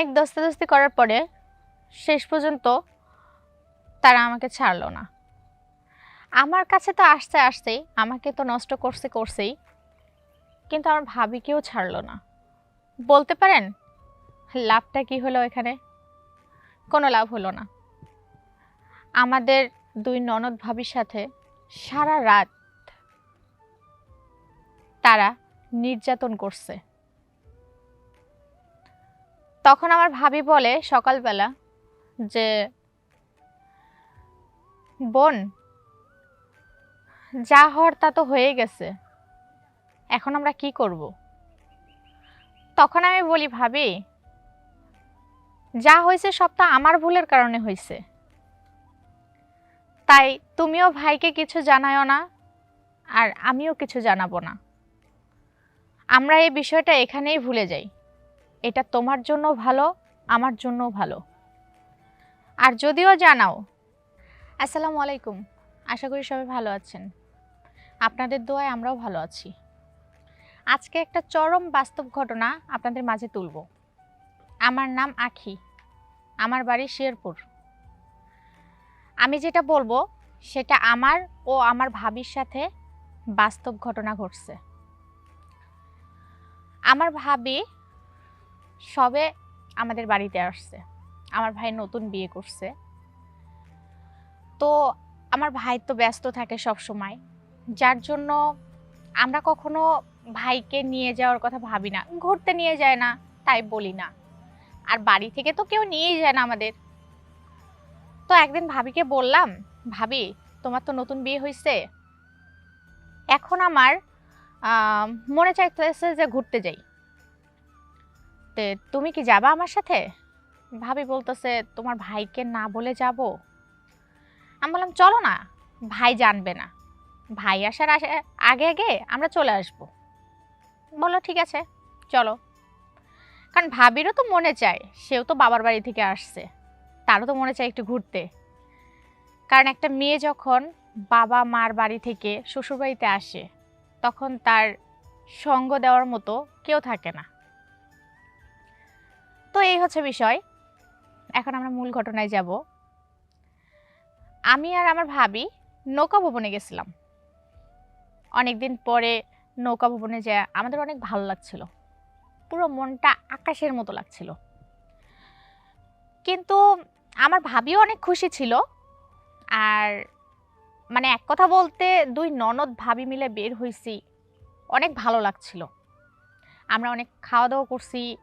অনেক দস্তাদস্তি করার পরে শেষ পর্যন্ত তারা আমাকে ছাড়লো না। আমার কাছে তো আসতে আসতেই, আমাকে তো নষ্ট করছে করছেই, কিন্তু আমার ভাবিকেও ছাড়লো না। বলতে পারেন, লাভটা কি হলো এখানে? কোনো লাভ হলো না। আমাদের দুই ননদ ভাবির সাথে সারা রাত তারা নির্যাতন করছে। তখন আমার ভাবি বলে সকালবেলা যে, বোন, যা হওয়ার তা তো হয়ে গেছে। এখন আমরা কি করব? তখন আমি বলি, ভাবি, যা হয়েছে সব সবটা আমার ভুলের কারণে হয়েছে। তাই তুমিও ভাইকে কিছু জানায়ও না আর আমিও কিছু জানাব না। আমরা এই বিষয়টা এখানেই ভুলে যাই। এটা তোমার জন্য ভালো, আমার জন্য ভালো। আর যদিও জানাও, আসসালামু আলাইকুম, আশা করি সবাই ভালো আছেন। আপনাদের দোয়ায় আমরাও ভালো আছি। আজকে একটা চরম বাস্তব ঘটনা আপনাদের মাঝে তুলব। আমার নাম আখি, আমার বাড়ি শেরপুর। আমি যেটা বলব, সেটা আমার ও আমার ভাবির সাথে বাস্তব ঘটনা ঘটছে। আমার ভাবি সবে আমাদের বাড়িতে আসছে। আমার ভাই নতুন বিয়ে করছে। তো আমার ভাই তো ব্যস্ত থাকে সব সময় যার জন্য আমরা কখনো ভাইকে নিয়ে যাওয়ার কথা ভাবি না। ঘুরতে নিয়ে যায় না, তাই বলি না। আর বাড়ি থেকে তো কেউ নিয়েই যায় না আমাদের। তো একদিন ভাবিকে বললাম, ভাবি, তোমার তো নতুন বিয়ে হয়েছে এখন আমার মনে চাইতেছে যে ঘুরতে যাই। তে তুমি কি যাবা আমার সাথে? ভাবি বলতেছে, তোমার ভাইকে না বলে যাব? আমি বললাম, চলো না, ভাই জানবে না। ভাই আসার আগে আগে আমরা চলে আসব। বলল, ঠিক আছে, চলো। কারণ ভাবিরও তো মনে চায়, সেও তো বাবার বাড়ি থেকে আসছে। তারও তো মনে চায় একটু ঘুরতে। কারণ একটা মেয়ে যখন বাবা মার বাড়ি থেকে শ্বশুরবাড়িতে আসে, তখন তার সঙ্গ দেওয়ার মতো কেউ থাকে না। তো এই হচ্ছে বিষয়। এখন আমরা মূল ঘটনায় যাব। আমি আর আমার ভাবি নৌকা ভবনে গেছিলাম। অনেকদিন পরে নৌকা ভবনে যা আমাদের অনেক ভালো লাগছিল। পুরো মনটা আকাশের মতো লাগছিল। কিন্তু আমার ভাবিও অনেক খুশি ছিল। আর মানে এক কথা বলতে দুই ননদ ভাবি মিলে বের হয়েছি অনেক ভালো লাগছিল। আমরা অনেক খাওয়া দাওয়া করছি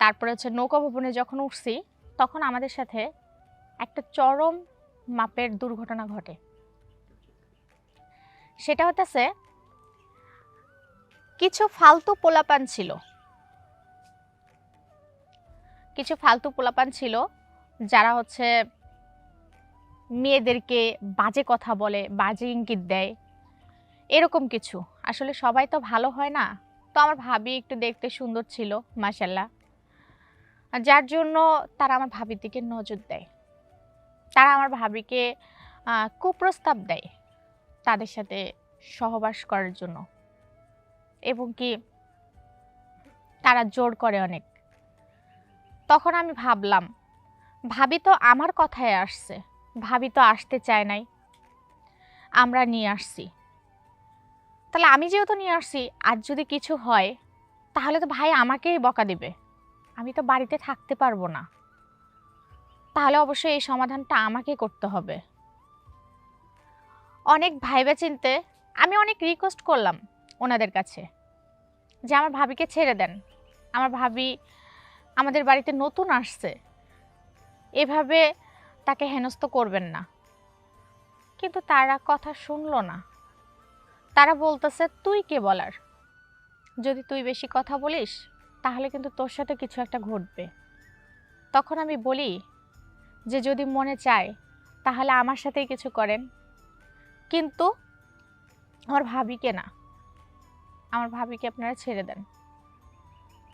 তারপরে হচ্ছে নৌকা ভবনে যখন উঠছি, তখন আমাদের সাথে একটা চরম মাপের দুর্ঘটনা ঘটে। সেটা হতেছে কিছু ফালতু পোলাপান ছিল। কিছু ফালতু পোলাপান ছিল, যারা হচ্ছে মেয়েদেরকে বাজে কথা বলে, বাজে ইঙ্গিত দেয়, এরকম কিছু। আসলে সবাই তো ভালো হয় না। তো আমার ভাবি একটু দেখতে সুন্দর ছিল মাসাল্লাহ যার জন্য তারা আমার ভাবির দিকে নজর দেয়। তারা আমার ভাবিকে কুপ্রস্তাব দেয় তাদের সাথে সহবাস করার জন্য। এবং কি তারা জোর করে অনেক। তখন আমি ভাবলাম, ভাবি তো আমার কথায় আসছে, ভাবি তো আসতে চায় নাই। আমরা নিয়ে আসছি। তাহলে আমি যেহেতু নিয়ে আসছি, আর যদি কিছু হয়, তাহলে তো ভাই আমাকেই বকা দিবে। আমি তো বাড়িতে থাকতে পারব না। তাহলে অবশ্যই এই সমাধানটা আমাকে করতে হবে। অনেক ভাইবা চিনতে আমি অনেক রিকোয়েস্ট করলাম ওনাদের কাছে যে আমার ভাবিকে ছেড়ে দেন। আমার ভাবি আমাদের বাড়িতে নতুন আসছে। এভাবে তাকে হেনস্থ করবেন না। কিন্তু তারা কথা শুনলো না। তারা বলতেছে, তুই কে বলার? যদি তুই বেশি কথা বলিস, তাহলে কিন্তু তোর সাথে কিছু একটা ঘটবে। তখন আমি বলি, যে যদি মনে চায়, তাহলে আমার সাথেই কিছু করেন। কিন্তু আমার ভাবিকে না। আমার ভাবিকে আপনারা ছেড়ে দেন।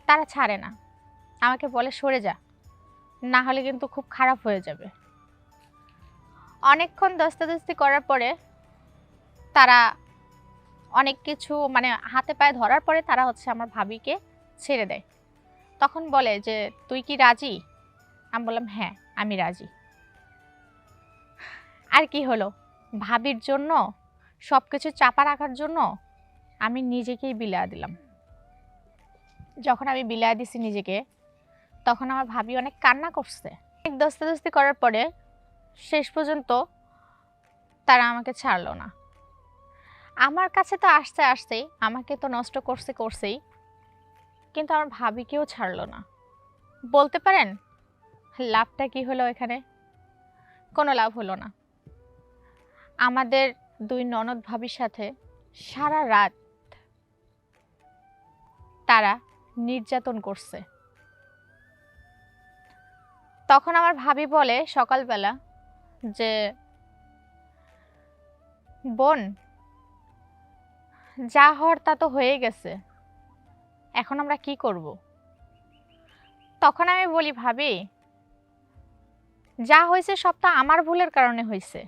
তারা ছাড়ে না। আমাকে বলে, সরে যা। না হলে কিন্তু খুব খারাপ হয়ে যাবে। অনেকক্ষণ দস্তাদস্তি করার পরে তারা অনেক কিছু মানে হাতে পায়ে ধরার পরে তারা হচ্ছে আমার ভাবিকে ছেড়ে দেয়। তখন বলে যে, তুই কি রাজি? আমি বললাম হ্যাঁ আমি রাজি। আর কি হলো? ভাবির জন্য সব কিছু চাপা রাখার জন্য আমি নিজেকেই বিলা দিলাম। যখন আমি বিলা দিছি নিজেকে, তখন আমার ভাবি অনেক কান্না করছে। অনেক দস্তাদস্তি করার পরে শেষ পর্যন্ত তারা আমাকে ছাড়লো না। আমার কাছে তো আসতে আসতেই, আমাকে তো নষ্ট করছে করছেই। কিন্তু আমার ভাবিকেও ছাড়লো না। বলতে পারেন, লাভটা কি হলো এখানে? কোনো লাভ হলো না। আমাদের দুই ননদ ভাবির সাথে সারা রাত তারা নির্যাতন করছে। তখন আমার ভাবি বলে সকালবেলা যে, বোন যা হওয়ার তা তো হয়ে গেছে। এখন আমরা কি করব? তখন আমি বলি, ভাবি, যা হয়েছে সব তো আমার ভুলের কারণে হয়েছে।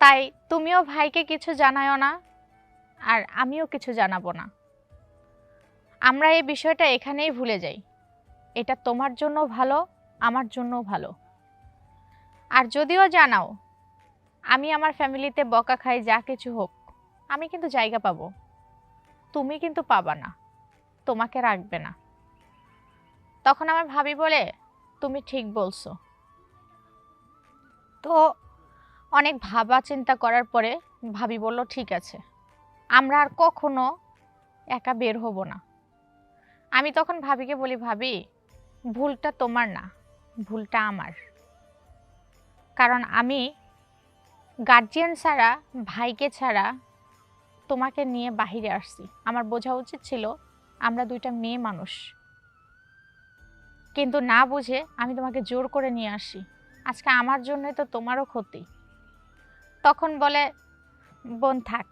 তাই তুমিও ভাইকে কিছু জানায়ও না, আর আমিও কিছু জানাব না। আমরা এই বিষয়টা এখানেই ভুলে যাই। এটা তোমার জন্য ভালো, আমার জন্যও ভালো। আর যদিও জানাও, আমি আমার ফ্যামিলিতে বকা খাই যা কিছু হোক আমি কিন্তু জায়গা পাবো। তুমি কিন্তু পাবা না। তোমাকে রাখবে না। তখন আমার ভাবি বলে, তুমি ঠিক বলছো। তো অনেক ভাবা চিন্তা করার পরে ভাবি বলল, ঠিক আছে। আমরা আর কখনো একা বের হব না। আমি তখন ভাবিকে বলি, ভাবি, ভুলটা তোমার না, ভুলটা আমার। কারণ আমি গার্জিয়ান ছাড়া, ভাইকে ছাড়া তোমাকে নিয়ে বাহিরে আসছি। আমার বোঝা উচিত ছিল আমরা দুইটা মেয়ে মানুষ। কিন্তু না বুঝে আমি তোমাকে জোর করে নিয়ে আসি। আজকে আমার জন্যই তো তোমারও ক্ষতি। তখন বলে, বোন, থাক।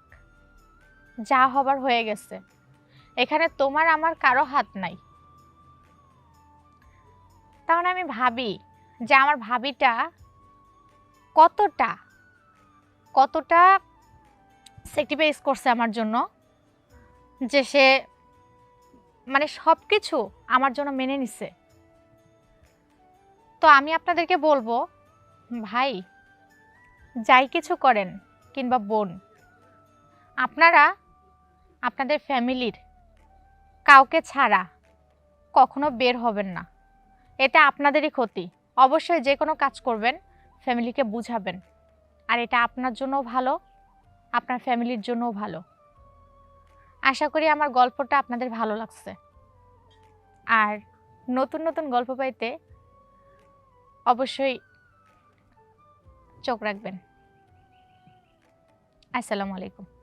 যা হবার হয়ে গেছে। এখানে তোমার আমার কারও হাত নাই। তখন আমি ভাবি যে আমার ভাবিটা কতটা কতটা স্যাক্রিফাইস করছে আমার জন্য, যে সে মানে সব কিছু আমার জন্য মেনে নিছে। তো আমি আপনাদেরকে বলব, ভাই, যাই কিছু করেন কিংবা বোন, আপনারা আপনাদের ফ্যামিলির কাউকে ছাড়া কখনো বের হবেন না। এটা আপনাদেরই ক্ষতি। অবশ্যই যে কোনো কাজ করবেন, ফ্যামিলিকে বুঝাবেন। আর এটা আপনার জন্য ভালো আপনার ফ্যামিলির জন্যও ভালো। আশা করি আমার গল্পটা আপনাদের ভালো লাগছে। আর নতুন নতুন গল্প পাইতে অবশ্যই চোখ রাখবেন। আসসালামু আলাইকুম।